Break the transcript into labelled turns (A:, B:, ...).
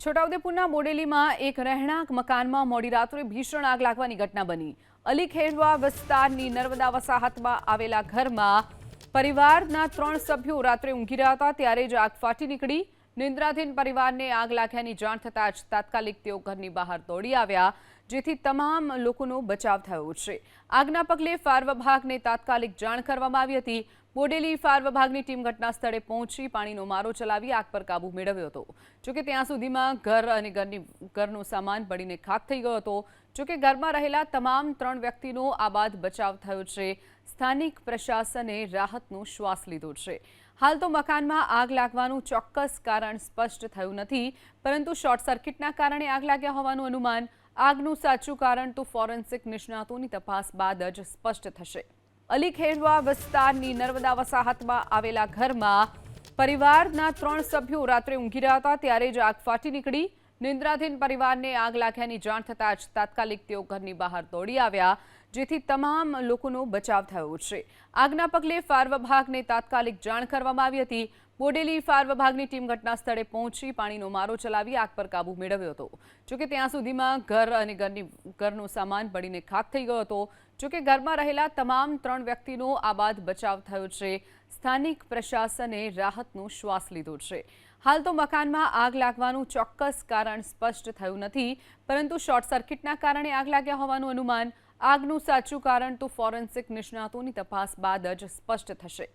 A: છોટાઉદેપુરના બોડેલીમાં એક રહેણાંક મકાનમાં મોડી રાત્રે ભીષણ આગ લાગવાની ઘટના બની. અલી ખેરવા વિસ્તારની નર્મદા વસાહતમાં આવેલા ઘરમાં પરિવારના ત્રણ સભ્યો રાત્રે ઊંઘી રહ્યા હતા, ત્યારે જ આગ ફાટી નીકળી. નિંદ્રાધીન પરિવારને આગ લાગ્યાની જાણ થતાં જ તાત્કાલિક તેઓ ઘરની બહાર દોડી આવ્યા. જેથી તમામ લોકોનો બચાવ થયો છે. આગના પગલે ફાયર વિભાગને તાત્કાલિક જાણ કરવામાં આવી હતી. બોડેલી ફાયર વિભાગની ટીમ ઘટના સ્થળે પહોંચી પાણીનો મારો ચલાવી આગ પર કાબુ મેળવ્યો હતો. જોકે ત્યાં સુધીમાં ઘર અને ઘરની, ઘરનો સામાન બળીને ખાક થઈ ગયો હતો. જોકે ઘરમાં રહેલા તમામ ત્રણ વ્યક્તિનો આ બાદ બચાવ થયો છે. સ્થાનિક પ્રશાસને રાહતનો શ્વાસ લીધો છે. હાલ તો મકાનમાં આગ લાગવાનું ચોક્કસ કારણ સ્પષ્ટ થયું નથી, પરંતુ શોર્ટ સર્કિટના કારણે આગ લાગ્યા હોવાનું અનુમાન આગનું સાચું કારણ તો ફોરેન્સિક નિષ્ણાતોની તપાસ બાદ જ સ્પષ્ટ થશે. અલીખેડવા વિસ્તારની નર્મદા વસાહતમાં આવેલા ઘરમાં પરિવારના ત્રણ સભ્યો રાત્રે ઊંઘી રહ્યા હતા ત્યારે જ આગ ફાટી નીકળી. નિંદ્રાધીન પરિવારને આગ લાગ્યાની જાણ થતાં જ તાત્કાલિક તેઓ ઘરની બહાર દોડી આવ્યા. જેથી તમામ લોકોનો બચાવ થયો છે. આગના પગલે ફાયર વિભાગને તાત્કાલિક જાણ કરવામાં આવી હતી. બોડેલી ફાયર વિભાગની ટીમ ઘટના સ્થળે પહોંચી પાણીનો મારો ચલાવી આગ પર કાબૂ મેળવ્યો હતો. જોકે ત્યાં સુધીમાં ઘર અને ઘરની, ઘરનો સામાન બળીને ખાક થઈ ગયો હતો. જોકે ઘરમાં રહેલા તમામ ત્રણ વ્યક્તિનો આ બાદ બચાવ થયો છે. સ્થાનિક પ્રશાસને રાહતનો શ્વાસ લીધો છે. હાલ તો મકાનમાં આગ લાગવાનું ચોક્કસ કારણ સ્પષ્ટ થયું નથી, પરંતુ શોર્ટ સર્કિટના કારણે આગ લાગ્યા હોવાનું અનુમાન આગનું સાચું કારણ તો ફોરેન્સિક નિષ્ણાતોની તપાસ બાદ જ સ્પષ્ટ થશે.